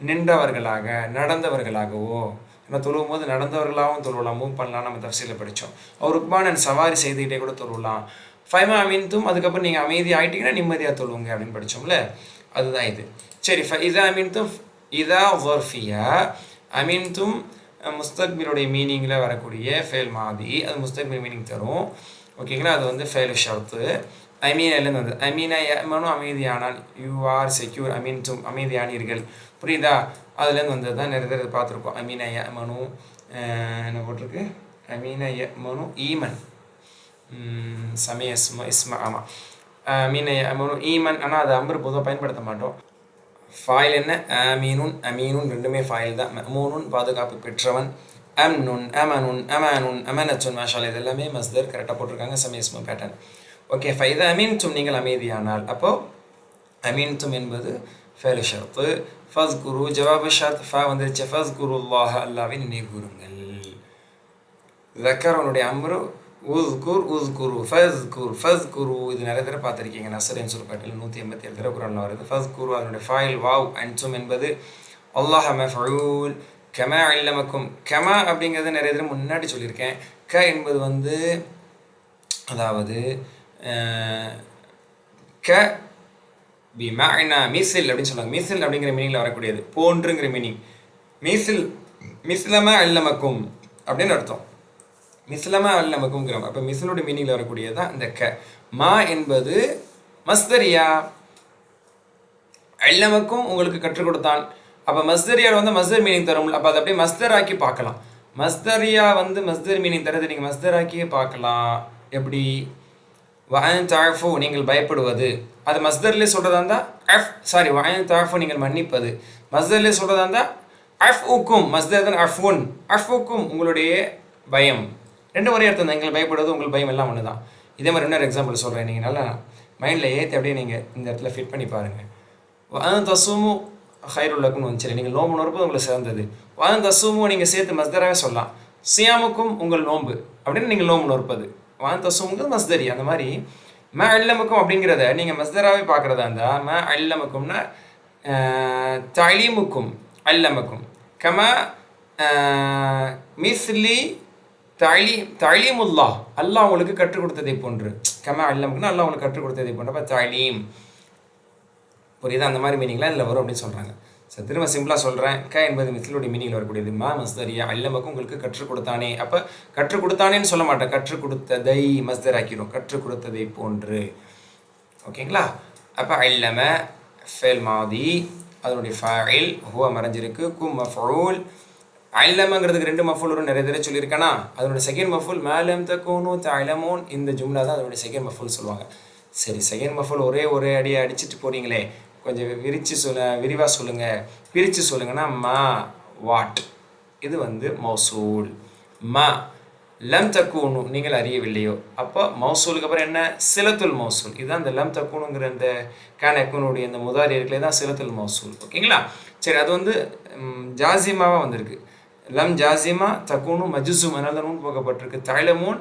நின்றவர்களாக நடந்தவர்களாகவோ நம்ம தொழுவும் போது நடந்தவர்களாகவும் தொழுவலாம். மூவ் பண்ணலாம் நம்ம தஃசீலில் படித்தோம் அவர் உக்மானன் சவாரி செய்துக்கிட்டே கூட தொழுவலாம் ஃபைமா அமீன்த்தும் அதுக்கப்புறம் நீங்கள் அமைதி ஆகிட்டீங்கன்னா நிம்மதியாக தொழுவுங்க அப்படின்னு படித்தோம்ல அதுதான் இது. சரி ஃப இதா அமீன்த்தும் இதா ஒர்ஃபியா அமீன்த்தும் முஸ்தக்பிலுடைய மீனிங்கில் வரக்கூடிய ஃபேல் மாதி அது முஸ்தக்பில் மீனிங் தரும். ஓகேங்களா அது வந்து ஃபேல் ஷர்த்து. அமீனிலேருந்து வந்தது. அமீனா யமனும் அமைதியானால் யூ ஆர் செக்யூர் அமீன் தும் அமைதியானீர்கள். புரியுதா? அதுலேருந்து வந்தது தான் நிறைய பேர் பார்த்துருக்கோம் அமீனா மனு என்ன போட்டிருக்கு? அமீனா மனு ஈமன். சமய இஸ்ம இஸ்ம ஆமாம் மீன் யமனு ஈமன் ஆனால் அது அம்பர் பொதுவாக பயன்படுத்த மாட்டோம். ஃபாயில் என்ன? அமீனுன் அமீனுன் ரெண்டுமே ஃபாயில் தான். மூணுன் பாதுகாப்பு பெற்றவன். அம்னுன் அமனுன் அமனுன் அமனச்சுன் மாஷால் இது எல்லாமே மஸ்தர் கரெக்டாக போட்டிருக்காங்க. சமயஸ்ம பேட்டர்ன் ஓகே ஃபைதா அமீன்தும் நீங்கள் அமைதியானால். அப்போது அமீன்தும் என்பது ஃபேலு ஷர்த்து. ஃபஸ் குரு ஜவாபு ஷர்த் ஃபா வந்துருச்சு. ஃபஸ் குரு அல்லாஹ் அல்லாவை நினைவு கூறுங்கள். ஜக்கரவனுடைய அம்ரு உஸ் உஸ்குரு உஸ் குரு ஃபஸ் குரு இது நிறைய தடவை பார்த்துருக்கீங்க. நசரின் சுருப்பாட்டில் நூற்றி எண்பத்தி ஏழு தடவை குரான் வருது. ஃபஸ் குரு அதனுடைய ஃபைல் வாவ் அன்சும் என்பது அல்லாஹ் மஃபூல் கெமா இல்லமக்கும் கெமா அப்படிங்கிறது நிறைய தடவை முன்னாடி சொல்லியிருக்கேன். க என்பது வந்து அதாவது க பி மேனா மிசில் அப்படின்னு சொல்லுவாங்க. மிசில் அப்படிங்கிற மீனிங்கில் வரக்கூடியது. போன்றுங்கிற மீனிங் மிசில் மிஸ்லமா இல்லமக்கும் அப்படின்னு அர்த்தம். மிஸ்லமா அல்ல மகுங்கிறோம் அப்போ மிஸ்லோட மீனிங்கில் வரக்கூடியதான் இந்த க. மா என்பது மஸ்தரியா. அல்லமக்கும் உங்களுக்கு கற்றுக் கொடுத்தான். அப்போ மஸ்தரியாவில் வந்து மஸ்தர் மீனிங் தரும் அப்போ அதை அப்படியே மஸ்தர் ஆக்கி பார்க்கலாம். மஸ்தரியா வந்து மஸ்தர் மீனிங் தரது நீங்கள் மஸ்தர் ஆக்கியே பார்க்கலாம். எப்படி? வயன் தாழ்ஃபோ நீங்கள் பயப்படுவது. அது மஸ்தர்லேயே சொல்கிறதா இருந்தால் அஃப் சாரி வயன் தாழ்ஃபோ நீங்கள் மன்னிப்பது. மஸ்தர்லேயே சொல்கிறதா இருந்தால் அஃப் உக்கும். மஸ்தர் தான் அஃப் உன் அஃப் உக்கும் உங்களுடைய பயம். ரெண்டு ஒரே அர்த்தம் தான். எங்களுக்கு பயப்படுவது உங்களுக்கு பயம் எல்லாம் ஒன்று தான் இதே மாதிரி இன்னொரு எக்ஸாம்பிள் சொல்கிறேன் நீங்கள் நல்லா மைண்டில் ஏற்றி அப்படியே நீங்கள் இந்த இடத்துல ஃபிட் பண்ணி பாருங்கள் வயன் தசுமு ஹைருல்லக்குன்னு வந்துச்சு நீங்கள் நோம்பு நோற்பது உங்களுக்கு சிறந்தது. வயன் தசுமு நீங்கள் சேர்த்து மஸ்தராகவே சொல்லலாம். சியாமுக்கும் உங்கள் நோம்பு அப்படின்னு நீங்கள் நோம்பு நோற்பது வான் தசுங்கிறது மஸ்தரி. அந்த மாதிரி ம அல்லமுக்கும் அப்படிங்கிறத நீங்கள் மஸ்தராகவே பார்க்குறதா இருந்தால் ம அல்லமுக்கும்னா தலீமுக்கும் அல்லமுக்கும். கம மிஸ்லி தலி தலீமுல்லா அல்லாஹ் அவங்களுக்கு கற்றுக் கொடுத்ததை போன்று. கம அல்லமுக்குன்னா அல்லாஹ் அவங்களுக்கு கற்றுக் கொடுத்ததை போன்று. அப்போ தலீம் புரியுதா? அந்த மாதிரி மீனிங்லாம் இதில் வரும் அப்படின்னு சொல்கிறாங்க சார் திரும்ப சிம்பிளாக சொல்கிறேன் க என்பது மிஸ்லுடைய மீனிங்கில் வரக்கூடியது. மா மஸ்தரியா அல்லமக்கும் உங்களுக்கு கற்றுக் கொடுத்தானே. அப்போ கற்றுக் கொடுத்தானேன்னு சொல்ல மாட்டேன். கற்றுக் கொடுத்ததை மஸ்தர் ஆக்கிடும் கற்றுக் கொடுத்ததை போன்று. ஓகேங்களா? அப்போ அல்லம ஃபெல் மாதி அதனுடைய ஃபைல் ஹுவா மறைஞ்சிருக்கு. கு மஃபூல் அல்லமங்கிறதுக்கு ரெண்டு மஃபுல் வரும். நிறைய தடவை சொல்லியிருக்கேனா அதனுடைய செகண்ட் மஃபுல் மேலம் தக்கோனு தலமோன் இந்த ஜும்லா தான் அதனுடைய செகண்ட் மஃபுல் சொல்லுவாங்க. சரி செகண்ட் மஃபுல் ஒரே ஒரே அடியை அடிச்சுட்டு போகிறீங்களே கொஞ்சம் விரித்து சொல்ல விரிவாக சொல்லுங்கள் பிரித்து சொல்லுங்கன்னா மா வாட்? இது வந்து மௌசூல். ம லம் தக்கூனு நீங்கள் அறியவில்லையோ. அப்போ மௌசூலுக்கு அப்புறம் என்ன? சிலத்துல் மௌசூல். இதுதான் இந்த லம் தக்கூணுங்கிற அந்த கேன் எக்கூனுடைய இந்த முதாரி இருக்கலே தான் சிலத்துல் மௌசூல். ஓகேங்களா? சரி அது வந்து ஜாசிமாவாக வந்திருக்கு. லம் ஜாசிமா தக்கூனு மஜுசும் அதனால நூன் போக்கப்பட்டிருக்கு. தைலமூன்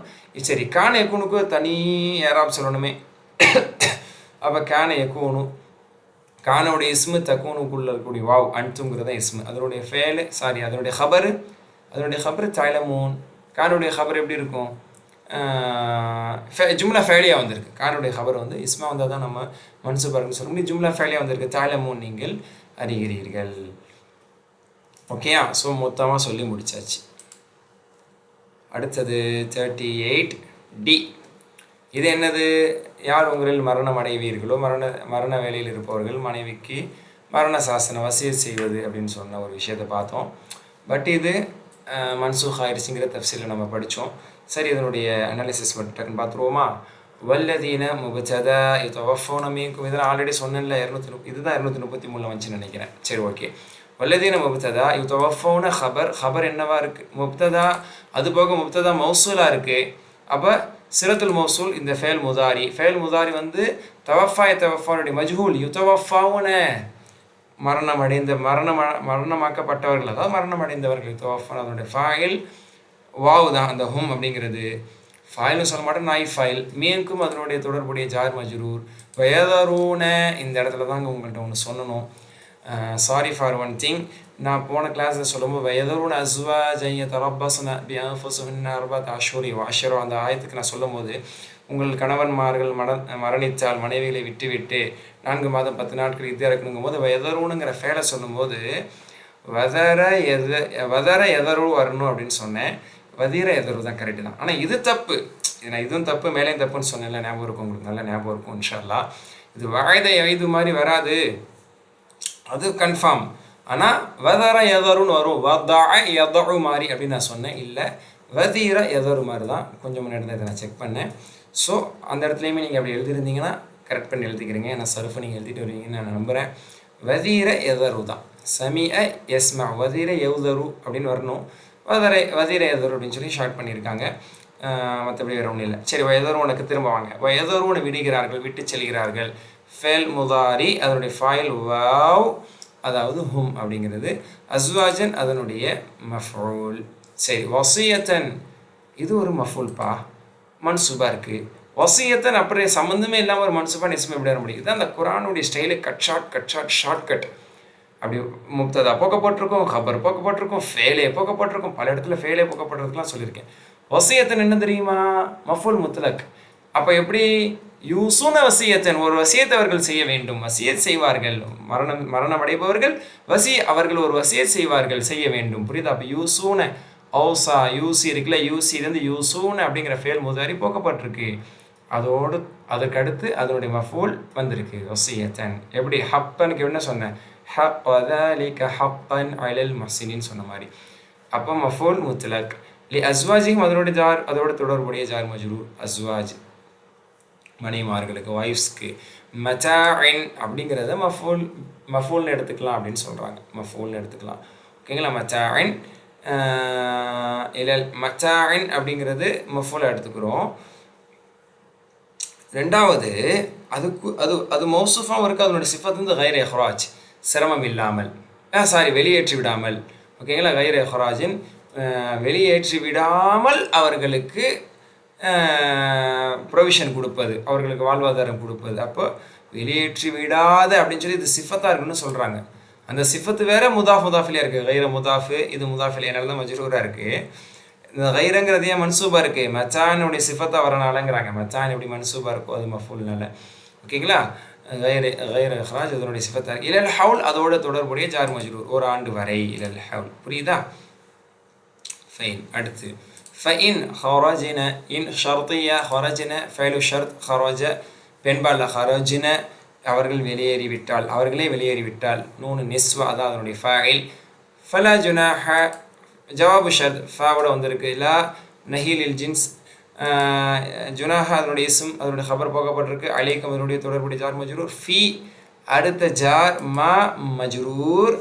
சரி கான எக்கூனுக்கு தனி ஏறாப் சொல்லணுமே. அப்போ கான எக்கூனு கானோடைய இஸ்மு தக்கூனுக்குள்ள இருக்கக்கூடிய வாவ் அன்துங்கிறத இஸ்மு. அதனுடைய ஃபேலு சாரி அதனுடைய ஹபரு அதனுடைய ஹபரு தைலமூன் கானுடைய ஹபர் எப்படி இருக்கும்? ஜும்லா ஃபேலியாக வந்திருக்கு. கானுடைய ஹபர் வந்து இஸ்மா வந்தால் தான் நம்ம மனசு பாருங்க சொல்ல முடியும். ஜும்லா ஃபேலியாக வந்திருக்கு. தாயலமூன் நீங்கள் அறிகிறீர்கள். ஓகேயா ஸோ மொத்தமாக சொல்லி முடிச்சாச்சு. அடுத்தது தேர்ட்டி எயிட் டி இது என்னது? யார் உங்களில் மரணம் அடைவீர்களோ மரண மரண வேலையில் இருப்பவர்கள் மனைவிக்கு மரண சாசனம் வசீல் செய்வது அப்படின்னு சொன்ன ஒரு விஷயத்தை பார்த்தோம். பட் இது மன்சூக் ஆயிடுச்சுங்கிற தப்சீலில் நம்ம படித்தோம் சரி இதனுடைய அனாலிசிஸ் டக்குன்னு பார்த்துருவோமா வல்லதீன முபத்ததா இது மீக்கும் இதெல்லாம் ஆல்ரெடி சொன்னேன்ல இரநூத்தி முப்ப இதுதான் இரநூத்தி முப்பத்தி மூணில் வந்துச்சுன்னு நினைக்கிறேன். சரி ஓகே வல்லதீன முப்ததா இது தொவஃபோன ஹபர் ஹபர் என்னவா இருக்குது முப்ததா அது போக முப்ததா மௌசூலாக இருக்குது அப்போ சிரத்துல் மௌசூல் இந்த ஃபேல் முதாரி. ஃபேல் முதாரி வந்து தவஃபாய தவஃபானுடைய மஜ்ஹூல். யுத்தவஃபாவுன மரணம் அடைந்த மரணம் மரணமாக்கப்பட்டவர்கள் அதாவது மரணம் அடைந்தவர்கள் யுத்தவஃபான் அதனுடைய ஃபாயில் வாவ் தான் அந்த ஹும் அப்படிங்கிறது. ஃபாயில்னு சொல்ல மாட்டோம் நாய் ஃபைல் மீனுக்கும் அதனுடைய தொடர்புடைய ஜார் மஜ்ரூர். வயதரூன இந்த இடத்துல தாங்க உங்கள்கிட்ட ஒன்று சொல்லணும். சாரி ஃபார் ஒன் திங் நான் போன கிளாஸில் சொல்லும்போது வயதரூன் அஸ்வா ஜெய தரப்பாசன பியாஃபசுன் அர்பாத் அஷூரி வாஷரோ அந்த ஆயத்துக்கு நான் சொல்லும் போது உங்கள் கணவன்மார்கள் மர மரணித்தால் மனைவிகளை விட்டுவிட்டு நான்கு மாதம் பத்து நாட்கள் இதாக இருக்கணுங்கும் போது வயதரூனுங்கிற ஃபேலை சொல்லும்போது வதர எத வதர எதரு வரணும் அப்படின்னு சொன்னேன். வதீர எதரு தான் கரெக்டு தான். ஆனால் இது தப்பு. நான் இதுவும் தப்பு மேலேயும் தப்புன்னு சொன்னேன்ல ஞாபகம் இருக்கும் உங்களுக்கு நல்ல ஞாபகம் இருக்கும் இன்ஷால்லா இது வயதை ஐது மாதிரி வராது. அது கன்ஃபார்ம் ஆனால் வதர எதருன்னு வரும். வதா எதரு மாதிரி அப்படின்னு நான் சொன்னேன். இல்லை வதீர எதரு மாதிரி தான். கொஞ்சம் முன்னாடி தான் இதை நான் செக் பண்ணேன். ஸோ அந்த இடத்துலையுமே நீங்கள் அப்படி எழுதிருந்தீங்கன்னா கரெக்ட் பண்ணி எழுதிக்கிறீங்க. ஏன்னா சர்ஃபை நீங்கள் எழுதிட்டு வருவீங்கன்னு நான் நம்புகிறேன் வதீர எதரு தான். சமிய எஸ்மா வதீர எவுதரு அப்படின்னு வரணும். வதரை வதீர எதரு அப்படின்னு சொல்லி ஷார்ட் பண்ணியிருக்காங்க. மற்றபடி வேறு ஒன்றும் இல்லை. சரி வயதரும் உனக்கு திரும்ப வாங்க. வயதரும் விடுகிறார்கள் விட்டு செல்கிறார்கள். ஃபெல் முதாரி அதனுடைய ஃபாயில் வாவ் அதாவது ஹும் அப்படிங்கிறது. அஸ்வாஜன் அதனுடைய மஃபூல். சரி வசியத்தன். இது ஒரு மஃபூல்பா? மன்சூபா இருக்குது வசியத்தன் அப்படியே சம்மந்தமே இல்லாமல் ஒரு மன்சூபா நிசம் எப்படி வர முடியும்? இதுதான் அந்த குரானுடைய style cut short cut short short cut. அப்படி முக்ததா போக்கப்பட்டிருக்கும் ஹபர் போக்கப்பட்டிருக்கும் ஃபேலே போக்கப்பட்டிருக்கும். பல இடத்துல ஃபேலே போக்கப்பட்டிருக்குலாம் சொல்லியிருக்கேன். வசியத்தன் என்ன தெரியுமா? மஃபுல் முத்தலக். அப்போ எப்படி? யூசுன வசியத்தன் ஒரு வசியத்தை அவர்கள் செய்ய வேண்டும். வசியத் செய்வார்கள். மரணம் மரணம் அடைபவர்கள் வசி அவர்கள் ஒரு வசியத் செய்வார்கள் செய்ய வேண்டும். புரியுதா? அப்போ யூசூன ஔசா யூசி இருக்குல்ல? யூசி வந்து யூசூன அப்படிங்கிற ஃபேல் முதாரி போக்கப்பட்டிருக்கு. அதோடு அதுக்கடுத்து அதனுடைய மஃபூல் வந்திருக்கு. வசியத்தன். எப்படி? ஹப்பனுக்கு என்ன சொன்னேன் ஹப் ஹப்பன் அலல் மசினின்னு சொன்ன மாதிரி. அப்போ மஃபூல் முத்தலக். இல்லை அஸ்வாஜிக்கும் அதனுடைய ஜார் அதோட தொடர்புடைய ஜார் மஜ்ரூர் அஸ்வாஜ் மனைமார்களுக்கு ஒய்ஃப்ஸ்க்கு மச்சாயின் அப்படிங்கிறத மஃபூல் மஃபூல்னு எடுத்துக்கலாம் அப்படின்னு சொல்கிறாங்க மஃபூல்னு எடுத்துக்கலாம் ஓகேங்களா மச்சாயின் இல்லை மச்சாயின் அப்படிங்கிறது மஃபூலாக எடுத்துக்கிறோம் ரெண்டாவது அதுக்கு அது அது மௌசுஃபாகவும் இருக்குது அதனுடைய சிஃபத் வந்து கைர் எஹ்ராஜ் சிரமம் இல்லாமல் சாரி வெளியேற்றி விடாமல் ஓகேங்களா கைர் எஹ்ராஜின் வெளியேற்றி விடாமல் அவர்களுக்கு ப்ரொவிஷன் கொடுப்பது அவர்களுக்கு வாழ்வாதாரம் கொடுப்பது. அப்போ வெளியேற்றி விடாத அப்படின்னு சொல்லி இது சிஃபத்தாக இருக்குன்னு சொல்கிறாங்க அந்த சிஃபத்து வேறு முதாஃப் முதாஃபிலே இருக்குது கைர முதாஃபு இது முதாஃபிலே. தான் மஜ்ரூராக இருக்குது இந்த கைரங்கிறது ஏன் மன்சூபா இருக்கு? மச்சானுடைய சிஃபத்தை வரனாலங்கிறாங்க. மச்சான் எப்படி மன்சூபா இருக்கோ அது மஃபூல்னால. ஓகேங்களா? கைர கைர ஹராஜ் அதனுடைய சிஃபத்தாக இருக்குது இல்லல் ஹவுல் அதோட தொடர்புடைய ஜார் மஜ்ரூர். ஒரு ஆண்டு வரை இல்லல் ஹவுல். புரியுதா? ஃபைன் அடுத்து ஃபைன் ஹரஜின இன் ஷர்த்தியா ஹரஜின ஃபைலு ஷர்த் ஹரோஜ பெண்பால் ஹரஜின அவர்கள் வெளியேறிவிட்டால் அவர்களே வெளியேறிவிட்டால் நூனு நிஸ்வா அதான் அதனுடைய ஃபைல் ஃபலா ஜுனாஹ ஜவாபு ஷர்த் ஃபாவோட வந்திருக்கு லா நஹீலில் ஜின்ஸ் ஜுனாஹா அதனுடைய இசும் அதனுடைய ஹபர் போகப்பட்டிருக்கு அலேக்கம் அதனுடைய தொடர்புடைய ஜார் மஜ்ரூர் ஃபி அடுத்த ஜார் மா மஜ்ரூர்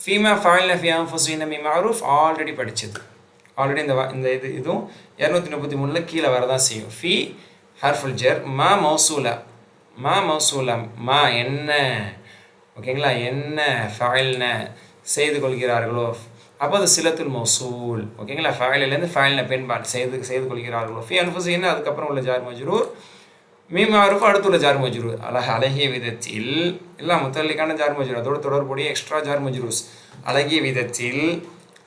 ஃபீமா ஃபாயில் ஃபி அன்ஃபுசின் மி மாரூஃப் ஆல்ரெடி படித்தது ஆல்ரெடி இந்த இந்த இது இதுவும் இரநூத்தி முப்பத்தி மூணில் கீழே வரதான் செய்யும். ஃபி ஹர்ஃபுல் ஜெர் மா மௌசூலா மா மௌசூலா மா என்ன ஓகேங்களா? என்ன ஃபைல்ன செய்து கொள்கிறார்களோ? அப்போ அது சிலத்துல் மௌசூல் ஓகேங்களா? ஃபைலிலேருந்து ஃபைல்ன பெண்பால் செய்து செய்து கொள்கிறார்களோ? ஃபி அன்ஃபுசின் அதுக்கப்புறம் உள்ள ஜார் மஜ்ரூர் மீமாருஃப் அடுத்துள்ள ஜார் மஜ்ரூர் அழக அழகிய விதத்தில் எல்லாம் முத்தல்லிக்கான ஜார் மஜ்ரூர் அதோட தொடர்புடைய எக்ஸ்ட்ரா ஜார் மஜ்ரூஸ் அழகிய விதத்தில்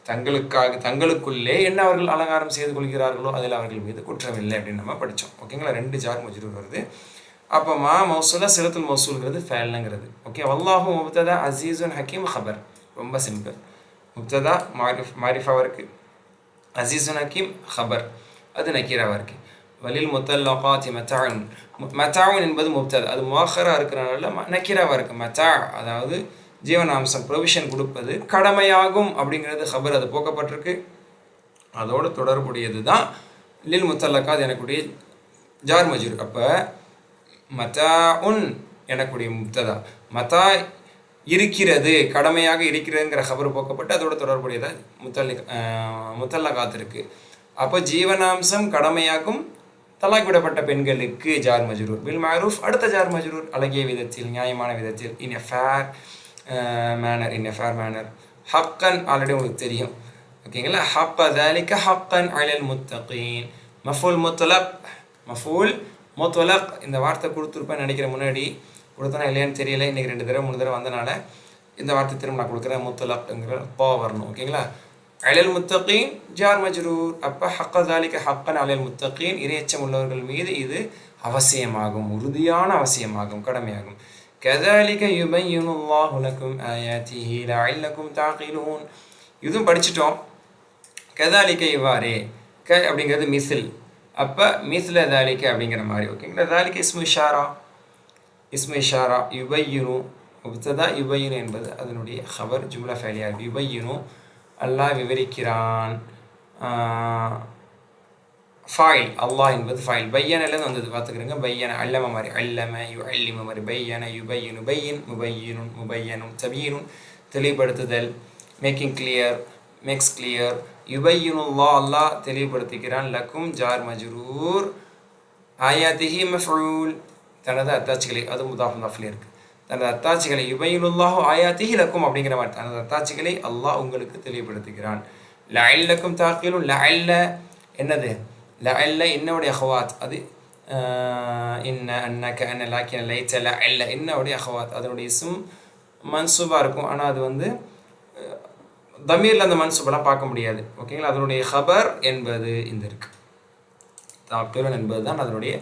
தங்களுக்காக தங்களுக்குள்ளே என்ன அவர்கள் அலங்காரம் செய்து கொள்கிறார்களோ அதில் அவர்கள் மீது குற்றமில்லை அப்படின்னு நம்ம படித்தோம் ஓகேங்களா ரெண்டு ஜார் மஜ்ரூர் வருது. அப்போ மா மௌசூலா சிலத்துல் மௌசூல்ங்கிறது ஃபேல்னுங்கிறது. ஓகே வல்லாஹும் முப்ததா அசீஸுன் ஹக்கீம் ஹபர் ரொம்ப சிம்பிள். முப்ததா மாரிஃப் மாரிஃபாவாக இருக்குது அசீஸுன் ஹக்கீம் ஹபர் அது நக்கீராவாக இருக்குது வலில் முத்தல்லகாத்தி மத்தாவுன் மத்தாவுன் என்பது முப்தத். அது மோஹராக இருக்கிறனால நக்கீராவாக இருக்குது மத்தா அதாவது ஜீவனாம்சம் ப்ரொவிஷன் கொடுப்பது கடமையாகும் அப்படிங்கிறது ஹபர் அது போக்கப்பட்டிருக்கு. அதோடு தொடர்புடையது தான் லில் முத்தல்லக்காத் எனக்குடைய ஜார் மஜூர். அப்போ மத்தா உன் எனக்குடைய முத்ததா மத்தா இருக்கிறது கடமையாக இருக்கிறதுங்கிற ஹபர் போக்கப்பட்டு அதோட தொடர்புடையதாக முத்தல்லி முத்தல்லகாத் இருக்கு. அப்போ ஜீவனாம்சம் கடமையாகும் தலாக் விடப்பட்ட பெண்களுக்கு ஜார் மஜ்ரூர் பில் மாரூஃப் அடுத்த ஜார் மஜ்ரூர் அழகிய விதத்தில் நியாயமான விதத்தில் in a fair manner in a fair manner ஹக்கன் already உங்களுக்கு தெரியும். ஓகேங்களா ஹப்ப தாலிக்க ஹக்கன் அலல் முத்தகீன். மஃபூல் முத்தலக் மஃபூல் முத்தலக் இந்த வார்த்தை கொடுத்துருப்பேன் நினைக்கிற முன்னாடி. கொடுத்தனா இல்லையான்னு தெரியல. இன்றைக்கி ரெண்டு தடவை மூணு தடவை வந்தனால இந்த வார்த்தை திரும்ப நான் கொடுக்குறேன். முத்தலக்ங்கிற பா வரணும். ஓகேங்களா அலல் முத்தகீன் ஜார் மஜ்ரூர். அப்போ ஹக்க தாலிக்க ஹக்கன் அலல் முத்தகீன். இரையச்சம் உள்ளவர்கள் மீது இது அவசியமாகும். உறுதியான அவசியமாகும். கடமையாகும். கதாலிக யுமையுனுல்லாஹ் உலக்கும் ஆயாத்திஹி லஅல்லக்கும் தாகிலூன் இதுவும் படிச்சிட்டோம். கதாலிக்க இவ்வாறே. க அப்படிங்கிறது மிசில். அப்போ மிஸ்ல தாலிக்க அப்படிங்கிற மாதிரி. ஓகேங்களா தாலிக்க இஸ்மு ஷாரா இஸ்மு ஷாரா யுபையுனு முப்ததா யுபையுனு என்பது அதனுடைய ஹவர் ஜும்லா ஃபேலியார் யுபையுனு அல்லாஹ் விவரிக்கிறான். ஃபாயில் அல்லாஹ் என்பது ஃபாயில் பையனிலேருந்து வந்தது பார்த்துக்கிறேங்க பையன அல்லம மாதிரி அல்லம யு அல்லிம மாதிரி பையன யுபையினு பையின் முபையினுன் முபையனும் தபீனுன் தெளிவுபடுத்துதல் மேக்கிங் கிளியர் மேக்ஸ் கிளியர் யுபையினுல்லா அல்லாஹ் தெளிவுபடுத்துகிறான் லக்கும் ஜார் மஜ்ரூர் ஆயாத்திஹி மஃபூல் தனது அத்தாட்சிகளை அது முதாஃப் முதாஃபில் இருக்குது தனது அத்தாட்சிகளை யுபையினுல்லாஹு ஆயாத்திஹி லக்கும் அப்படிங்கிற மாதிரி தனது அத்தாட்சிகளை அல்லாஹ் உங்களுக்கு தெளிவுபடுத்துகிறான் லஅல்லக்கும் தாக்கிலும் லஅல்ல என்னது லஅல்ல என்னுடைய அஹவாத் அது என்ன இன்ன அன்னக அன்ன லாக்கின லைத்த லஅல்ல என்னுடைய அஹவாத் அதனுடைய இஸ்ம் மன்சூபாக இருக்கும். ஆனால் அது வந்து தமீரில் அந்த மன்சூபெல்லாம் பார்க்க முடியாது. ஓகேங்களா அதனுடைய ஹபர் என்பது இந்த இருக்கு. தாப்பிரன் என்பது தான் அதனுடைய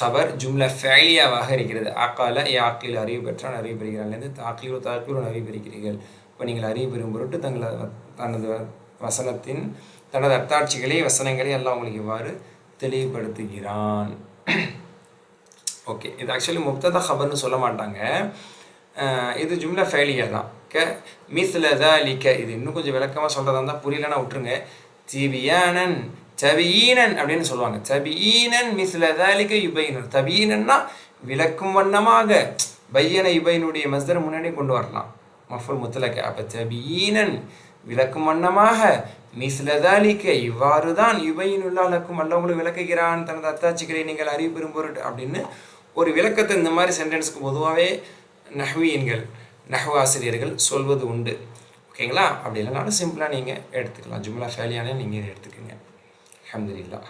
ஹபர் ஜும்லா ஃபேலியாவாக இருக்கிறது. ஆக்கால யாக்கில் அறிவு பெற்றான் அறிவு பெறுகிறான்லேருந்து தாக்கீலு தாக்கீலும் அறிவு பெறுகிறீர்கள். இப்போ நீங்கள் அறிவு பெறும் பொருட்டு தங்களை தனது வசனத்தின் தனது அத்தாட்சிகளை வசனங்களை எல்லாம் உங்களுக்கு இவ்வாறு தெளிவுபடுத்துகிறான். ஓகே இது ஆக்சுவலி முப்ததா ஹபர்னு சொல்ல மாட்டாங்க. இது ஜும்லா ஃபேலியா தான். க மிஸ்ல தாலிக்க இது இன்னும் கொஞ்சம் விளக்கமாக சொல்கிறதா இருந்தால் புரியலன்னா விட்டுருங்க. திபியானன் தபீனன் அப்படின்னு சொல்லுவாங்க. தபீனன் மிஸ்ல தாலிக்க யுபைனன். தபீனன்னா விளக்கும் வண்ணமாக பையன யுபைனுடைய மஸ்தர் முன்னாடி கொண்டு வரலாம். மஃபுல் முத்தலக்க அப்போ தபீனன் விளக்கும் வண்ணமாக மிஸ்லதாலிக்க இவ்வாறு தான் யுபையினுள்ளாலக்கும் அல்ல உங்களுக்கு விளக்குகிறான் தனது அத்தாட்சிகளை நீங்கள் அறிவு பெறும் பொருட்டு அப்படின்னு ஒரு விளக்கத்தை இந்த மாதிரி சென்டென்ஸுக்கு பொதுவாகவே நஹ்வியன்கள் நஹ்வு ஆசிரியர்கள் சொல்வது உண்டு. ஓகேங்களா? அப்படி இல்லைனாலும் சிம்பிளாக நீங்கள் எடுத்துக்கலாம். ஜும்லா ஃபேலியான நீங்கள் இதை எடுத்துக்கோங்க. அஹமதுல்லா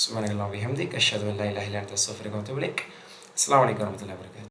சுபனகல்லாம் விஹம்தி கஷது இல்லா இல்லா இல்லா அஸ்லாம் வலைக்கம் வரமத்துல வபரகாத்துஹு